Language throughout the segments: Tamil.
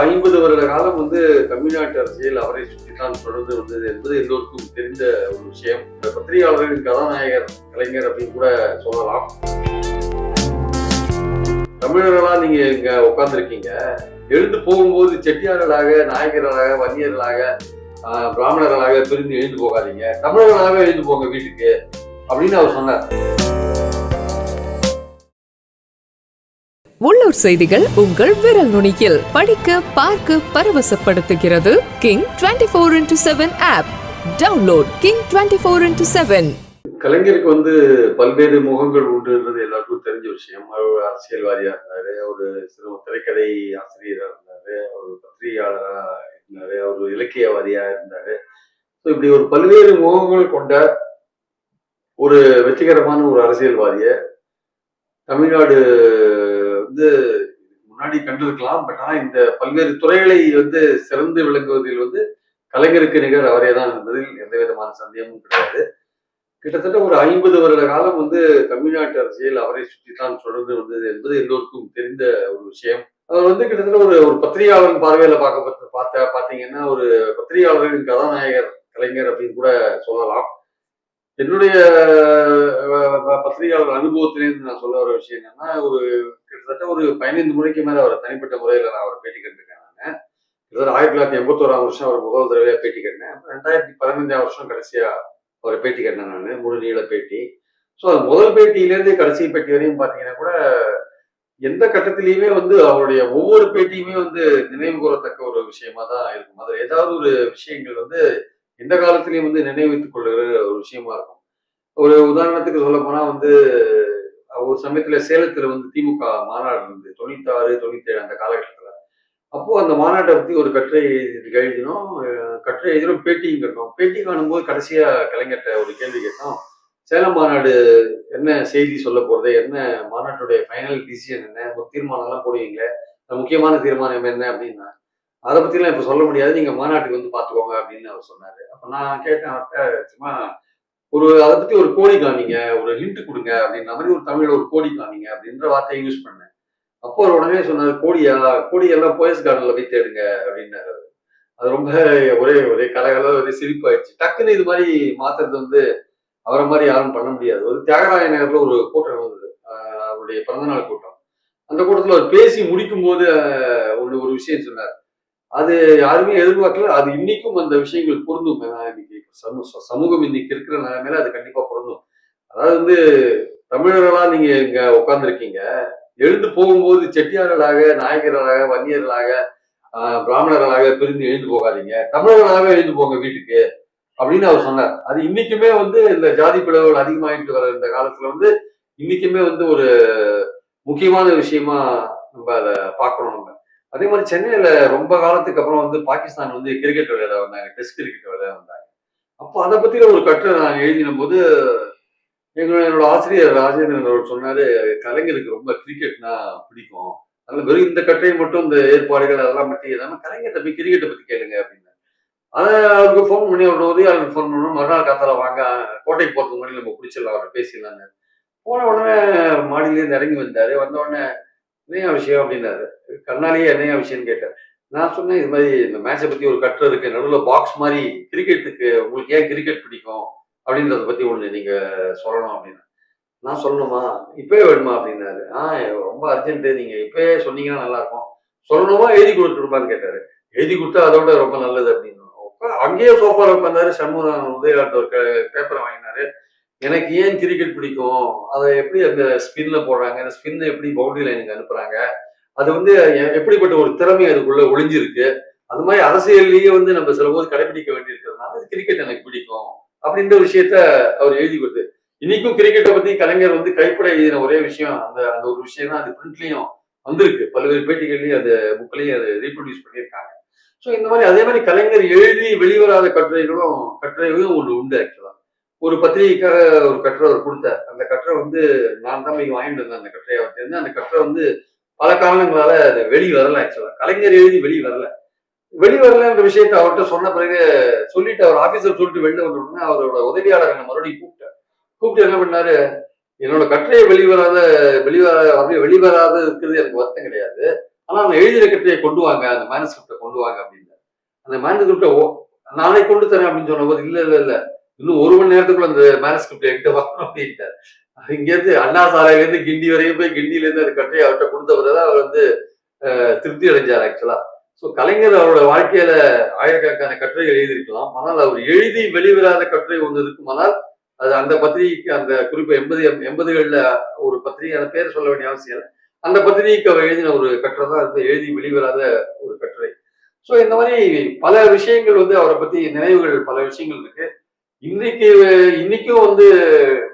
ஐம்பது வருட காலம் வந்து தமிழ்நாட்டு அரசியல் அவரை சுற்றித்தான் தொடர்ந்து வந்தது என்பது எல்லோருக்கும் தெரிந்த ஒரு விஷயம். இந்த பத்திரிகையாளர்களின் கதாநாயகர் கலைஞர் அப்படின்னு கூட சொல்லலாம். தமிழர்களா நீங்க இங்க உட்கார்ந்துருக்கீங்க. எழுந்து போகும்போது செட்டியார்களாக நாயகர்களாக வன்னியர்களாக பிராமணர்களாக பிரிந்து எழுந்து போகாதீங்க. தமிழர்களாக எழுந்து போங்க வீட்டுக்கு அப்படின்னு அவர் சொன்னார். உள்ளூர் செய்திகள் உங்கள் விரல் நுனியில். படிக்க பார்க்க பரவசப்படுத்துகிறது king twenty four into seven app download king twenty four into seven கலைஞருக்கு வந்து பல்வேறு முகங்கள் உண்டுன்றது எல்லாருக்கும் தெரிஞ்ச விஷயம். அவர் அரசியல்வாதியா இருந்தாரு ஒரு சிறு திரைக்கதை ஆசிரியரா இருந்தாரு ஒரு பத்திரிகையாளரா இருந்தாரு அவர் ஒரு இலக்கியவாதியா இருந்தாரு. ஸோ இப்படி ஒரு பல்வேறு முகங்கள் கொண்ட ஒரு வெற்றிகரமான ஒரு அரசியல்வாதிய தமிழ்நாடு வந்து முன்னாடி கண்டிருக்கலாம் பட் ஆனா இந்த பல்வேறு துறைகளை வந்து சிறந்து விளங்குவதில் வந்து கலைஞருக்கு நிகர் அவரே தான் என்பதில் எந்த விதமான சந்தேகமும் கிடையாது. கிட்டத்தட்ட ஒரு ஐம்பது வருட காலம் வந்து தமிழ்நாட்டு அரசியல் அவரை சுற்றி தான் தொடர்ந்து வந்தது என்பது எல்லோருக்கும் தெரிந்த ஒரு விஷயம். அவர் வந்து கிட்டத்தட்ட ஒரு ஒரு பத்திரிகையாளரின் பார்வையில பார்க்க பார்த்த பாத்தீங்கன்னா ஒரு பத்திரிகையாளர்களின் கதாநாயகர் கலைஞர் அப்படின்னு கூட சொல்லலாம். என்னுடைய பத்திரிகையாளர் அனுபவத்திலேருந்து நான் சொல்ல வர விஷயம் என்னன்னா ஒரு கிட்டத்தட்ட ஒரு பதினைந்து முறைக்கு மேல அவர் தனிப்பட்ட முறையில நான் அவரை பேட்டி கண்டிருக்கேன் நான். கிட்டத்தட்ட ஆயிரத்தி தொள்ளாயிரத்தி எண்பத்தோராம் வருஷம் அவர் முதல் தடவையா பேட்டி கட்டினேன். ரெண்டாயிரத்தி பதினஞ்சாம் வருஷம் கடைசியா அவரை பேட்டி கட்டினேன் நான் முழு நீள பேட்டி. ஸோ அது முதல் பேட்டியிலேருந்து கடைசி பேட்டி வரையும் பார்த்தீங்கன்னா கூட எந்த கட்டத்திலையுமே வந்து அவருடைய ஒவ்வொரு பேட்டியுமே வந்து நினைவு கூறத்தக்க ஒரு விஷயமா தான் இருக்கும். அதில் ஏதாவது ஒரு விஷயங்கள் வந்து எந்த காலத்திலையும் வந்து நினைவைத்துக் கொள்ளுகிற ஒரு விஷயமா இருக்கும். ஒரு உதாரணத்துக்கு சொல்ல போனா வந்து ஒரு சமயத்துல சேலத்துல வந்து திமுக மாநாடு இருந்து தொண்ணூத்தி ஏழு அந்த காலகட்டத்துல. அப்போ அந்த மாநாட்டை பத்தி ஒரு கட்டுரை எழுதி- எழுதினோம். கட்டுரை எழுதினோம் பேட்டியும் கட்டணும் பேட்டி காணும்போது கடைசியா கலைஞர்கிட்ட ஒரு கேள்வி கேட்டோம். சேலம் மாநாடு என்ன செய்தி சொல்ல போறது? என்ன மாநாட்டுடைய ஃபைனல் டிசிஷன் என்ன? ஒரு தீர்மானம்லாம் போடுவீங்களே? முக்கியமான தீர்மானம் என்ன அப்படின்னா அதை பத்திலாம் இப்ப சொல்ல முடியாது. நீங்க மாநாட்டுக்கு வந்து பாத்துக்கோங்க அப்படின்னு அவர் சொன்னாரு. அப்ப நான் கேட்டேன் அவர்கிட்ட சும்மா ஒரு அதை பத்தி ஒரு கோடி காமிங்க ஒரு ஹிண்ட் கொடுங்க அப்படின்ற மாதிரி ஒரு தமிழ்ல ஒரு கோடி காமிங்க அப்படின்ற வார்த்தையை யூஸ் பண்ணேன். அப்போ அவர் உடனே சொன்னார் கோடியா கோடி எல்லாம் போயஸ் கார்டன்ல போய் தேடுங்க அப்படின்னாரு அது ரொம்ப ஒரே ஒரே கலகல ஒரே சிரிப்பாயிடுச்சு. டக்குன்னு இது மாதிரி மாத்துறது வந்து அவரை மாதிரி யாரும் பண்ண முடியாது. ஒரு தியாகராய நகர்ல ஒரு கூட்டம் வந்தது அவருடைய பிறந்தநாள் கூட்டம். அந்த கூட்டத்துல அவர் பேசி முடிக்கும் போது ஒன்று ஒண்ணு ஒரு விஷயம் சொன்னார். அது யாருமே எதிர்பார்க்கல. அது இன்னைக்கும் அந்த விஷயங்கள் பொருந்தும். ஏன்னா இன்னைக்கு சமூ- சமூகம் இன்னைக்கு இருக்கிற நிலைமையில அது கண்டிப்பா பொருந்தும். அதாவது வந்து தமிழர்களா நீங்க இங்க உட்கார்ந்துருக்கீங்க. எழுந்து போகும்போது செட்டியார்களாக நாயகர்களாக வன்னியர்களாக பிராமணர்களாக பிரிந்து எழுந்து போகாதீங்க. தமிழர்களாகவே எழுந்து போங்க வீட்டுக்கு அப்படின்னு அவர் சொன்னார். அது இன்னைக்குமே வந்து இந்த ஜாதி பிளவுகள் அதிகமாயிட்டு வர இந்த காலத்துல வந்து இன்னைக்குமே வந்து ஒரு முக்கியமான விஷயமா நம்ம அதை பார்க்கணும் நம்ம. அதே மாதிரி சென்னையில ரொம்ப காலத்துக்கு அப்புறம் வந்து பாகிஸ்தான் வந்து கிரிக்கெட் விளையாட வந்தாங்க. டெஸ்ட் கிரிக்கெட் விளையாட வந்தாங்க. அப்போ அதை பத்தின ஒரு கட்டுரை நான் எழுதின போது எங்களோட என்னோட ஆசிரியர் ராஜேந்திரன் அவர் சொன்னாரு கலைஞருக்கு ரொம்ப கிரிக்கெட்னா பிடிக்கும். அதனால வெறும் இந்த கட்டையை மட்டும் இந்த ஏற்பாடுகள் அதெல்லாம் மட்டும் இல்லாம கலைஞர்கிட்ட போய் கிரிக்கெட்டை பத்தி கேளுங்க அப்படின்னு. அதை அவருக்கு ஃபோன் பண்ணி அவரோட உதவியாளருக்கு ஃபோன் பண்ணணும் மறுநாள் காத்தால வாங்க கோட்டைக்கு போறதுக்கு முன்னாடி நம்ம பிடிச்சிடலாம் அவரை பேசிடலாங்க போன உடனே மாடியிலேருந்து இறங்கி வந்தாரு. வந்த உடனே என்னையா விஷயம்? அப்படின்னாரு. கண்ணாலேயே என்னையா விஷயம்னு கேட்டார். நான் சொன்னேன் இது மாதிரி இந்த மேட்சை பத்தி ஒரு கட்டுரை இருக்கு நடுவில் பாக்ஸ் மாதிரி கிரிக்கெட்டுக்கு உங்களுக்கு ஏன் கிரிக்கெட் பிடிக்கும் அப்படின்றத பத்தி ஒன்று நீங்க சொல்லணும் அப்படின்னு. நான் சொல்லணுமா? இப்பவே வேணுமா அப்படின்னாரு. ஆ ரொம்ப அர்ஜென்ட் நீங்க இப்பவே சொன்னீங்கன்னா நல்லா இருக்கும் சொல்லணுமா? எழுதி கொடுத்துருப்பான்னு கேட்டாரு. எழுதி கொடுத்தா அதோட ரொம்ப நல்லது அப்படின்னு அங்கேயே சோஃபால உட்காந்தாரு சண்முகம் உதயகாட்ட ஒரு பேப்பரை வாங்கினாரு. எனக்கு ஏன் கிரிக்கெட் பிடிக்கும்? அதை எப்படி அந்த ஸ்பின்ல போடுறாங்க? அந்த ஸ்பின்னை எப்படி பவுண்டரி லைனுக்கு அனுப்புறாங்க? அது வந்து எப்படிப்பட்ட ஒரு திறமை அதுக்குள்ள ஒளிஞ்சிருக்கு? அது மாதிரி அரசியல்லையே வந்து நம்ம சில போது கடைபிடிக்க வேண்டியிருக்கிறதுனால கிரிக்கெட் எனக்கு பிடிக்கும் அப்படின்ற விஷயத்த அவர் எழுதி கொடுத்து. இன்னைக்கும் கிரிக்கெட்டை பத்தி கலைஞர் வந்து கைப்பட எழுதின ஒரே விஷயம் அந்த அந்த ஒரு விஷயம் தான். அது பிரிண்ட்லயும் வந்திருக்கு. பல்வேறு பேட்டிகள்லயும் அது புக்லயும் அதை ரீப்ரொடியூஸ் பண்ணியிருக்காங்க. ஸோ இந்த மாதிரி அதே மாதிரி கலைஞர் எழுதி வெளிவராத கட்டுரைகளும் கட்டுரைகளும் ஒன்று உண்டு ஆக்சுவலா ஒரு பத்திரிகைக்காக ஒரு கட்டுரை அவர் கொடுத்தார். அந்த கட்டுரை வந்து நான் தான் போய் வாங்கிட்டு வந்தேன். அந்த கட்டுரையை அவர் அந்த கட்டுரை வந்து பல காரணங்களால அது வெளி வரல ஆக்சுவலா கலைஞர் எழுதி வெளி வரல. வெளி வரலன்ற விஷயத்த அவர்கிட்ட சொன்ன பிறகு சொல்லிட்டு அவர் ஆபீசர் சொல்லிட்டு வெளில வந்த உடனே அவரோட உதவியாளர் என்ன மறுபடியும் கூப்பிட்டார். கூப்பிட்டு என்ன பண்ணாரு? என்னோட கட்டுரையை வெளிவராத வெளிவர அப்படியே வெளிவராத இருக்கிறது எனக்கு வருத்தம் கிடையாது. ஆனா அந்த எழுதின கட்டுரையை கொண்டு வாங்க அந்த மேனஸ்கிரிப்டை கொண்டு வாங்க அப்படின்னு அந்த மேனஸ்கிரிப்டை நானே கொண்டு தரேன் அப்படின்னு சொன்ன போது இல்ல இல்ல இல்ல. இன்னும் ஒரு மணி நேரத்துக்குள்ள அந்த மேனஸ்கிரிப்ட் என்கிட்ட வரணும் அப்படின்ட்டார். இங்கேருந்து அண்ணா சாலையில இருந்து கிண்டி வரையும் போய் கிண்டியில இருந்து அந்த கட்டுரையை அவர்கிட்ட கொடுத்த பிறகுதான் அவர் வந்து திருப்தி அடைஞ்சார் ஆக்சுவலா ஸோ கலைஞர் அவரோட வாழ்க்கையில ஆயிரக்கணக்கான கட்டுரைகள் எழுதியிருக்கலாம். ஆனால் அவர் எழுதி வெளிவராத கட்டுரை ஒன்று இருக்குமானால் அது அந்த பத்திரிகைக்கு அந்த குறிப்பு எண்பது எண்பதுகளில் ஒரு பத்திரிகையான பேர் சொல்ல வேண்டிய அவசியம் இல்லை. அந்த பத்திரிகைக்கு அவர் எழுதின ஒரு கட்டுரை தான் அது எழுதி வெளிவராத ஒரு கட்டுரை. ஸோ இந்த மாதிரி பல விஷயங்கள் வந்து அவரை பத்தி நினைவுகள் பல விஷயங்கள் இருக்கு. இன்னைக்கு இன்னைக்கும் வந்து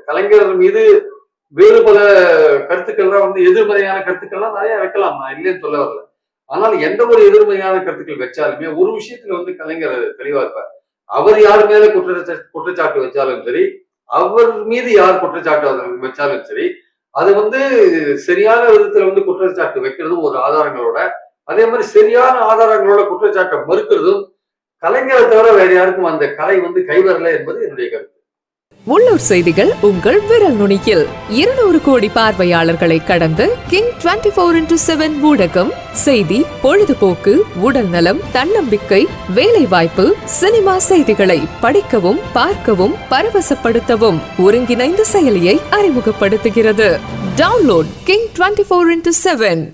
கலைஞர் மீது வேறு பல கருத்துக்கள்லாம் வந்து எதிர்மறையான கருத்துக்கள்லாம் நிறைய வைக்கலாம். நான் இல்லைன்னு சொல்ல வரல. ஆனால் எந்த ஒரு எதிர்மறையான கருத்துக்கள் வச்சாலுமே ஒரு விஷயத்துல வந்து கலைஞர் தெளிவா இருப்பார். அவர் யார் மேல குற்றச்சா குற்றச்சாட்டு வச்சாலும் சரி அவர் மீது யார் குற்றச்சாட்டு வச்சாலும் சரி அது வந்து சரியான விதத்துல வந்து குற்றச்சாட்டு வைக்கிறதும் ஒரு ஆதாரங்களோட அதே மாதிரி சரியான ஆதாரங்களோட குற்றச்சாட்டை மறுக்கிறதும் கலைஞரை தவிர வேறு யாருக்கும் அந்த கலை வந்து கைவரல என்பது என்னுடைய கருத்து. உள்ளூர் செய்திகள் உங்கள் விரல் நுனியில். இருநூறு கோடி பார்வையாளர்களை கடந்து king twenty four into seven ஊடகம் செய்தி பொழுதுபோக்கு உடல் நலம் தன்னம்பிக்கை வேலை வாய்ப்பு சினிமா செய்திகளை படிக்கவும் பார்க்கவும் பரவசப்படுத்தவும் ஒருங்கிணைந்த செயலியை அறிமுகப்படுத்துகிறது. Download king twenty four into seven